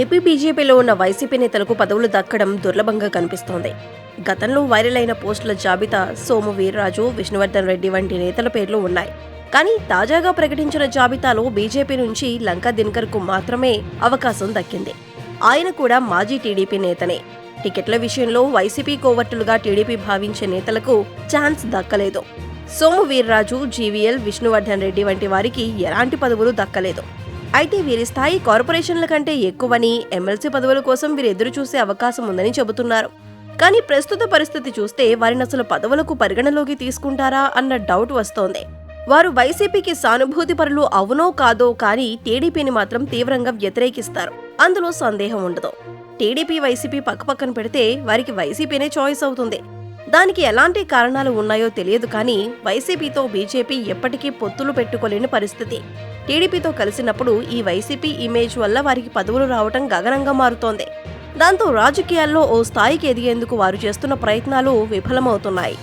AP బీజేపీలో ఉన్న YCP నేతలకు పదవులు దక్కడం దుర్లభంగా కనిపిస్తోంది. గతంలో వైరల్ అయిన పోస్టుల జాబితా సోము వీర్రాజు విష్ణువర్ధన్ రెడ్డి వంటి నేతల పేర్లు ఉన్నాయి. కానీ తాజాగా ప్రకటించిన జాబితాలో బీజేపీ నుంచి లంకా దినకర్కు మాత్రమే అవకాశం దక్కింది. ఆయన కూడా మాజీ టీడీపీ నేతనే. టికెట్ల విషయంలో వైసీపీ కోవర్టులుగా టీడీపీ భావించే నేతలకు ఛాన్స్ దక్కలేదు. సోము వీర్రాజు జీవీఎల్ విష్ణువర్ధన్ రెడ్డి వంటి వారికి ఎలాంటి పదవులు దక్కలేదు. అయితే వీరి స్థాయి కార్పొరేషన్ల కంటే ఎక్కువని ఎమ్మెల్సీ పదవుల కోసం వీరు ఎదురు చూసే అవకాశం ఉందని చెబుతున్నారు. కానీ ప్రస్తుత పరిస్థితి చూస్తే వారిని అసలు పదవులకు పరిగణలోకి తీసుకుంటారా అన్న డౌట్ వస్తోంది. వారు వైసీపీకి సానుభూతి పరులు అవునో కాదో కానీ టీడీపీని మాత్రం తీవ్రంగా వ్యతిరేకిస్తారు. అందులో సందేహం ఉండదు. టీడీపీ వైసీపీ పక్కపక్కన పెడితే వారికి వైసీపీనే చాయిస్ అవుతుంది. దానికి ఎలాంటి కారణాలు ఉన్నాయో తెలియదు కానీ వైసీపీతో బీజేపీ ఎప్పటికీ పొత్తులు పెట్టుకోలేని పరిస్థితి. టీడీపీతో కలిసినప్పుడు ఈ వైసీపీ ఇమేజ్ వల్ల వారికి పదవులు రావటం గగనంగా మారుతోంది. దాంతో రాజకీయాల్లో ఓ స్థాయికి ఎదిగేందుకు వారు చేస్తున్న ప్రయత్నాలు విఫలమవుతున్నాయి.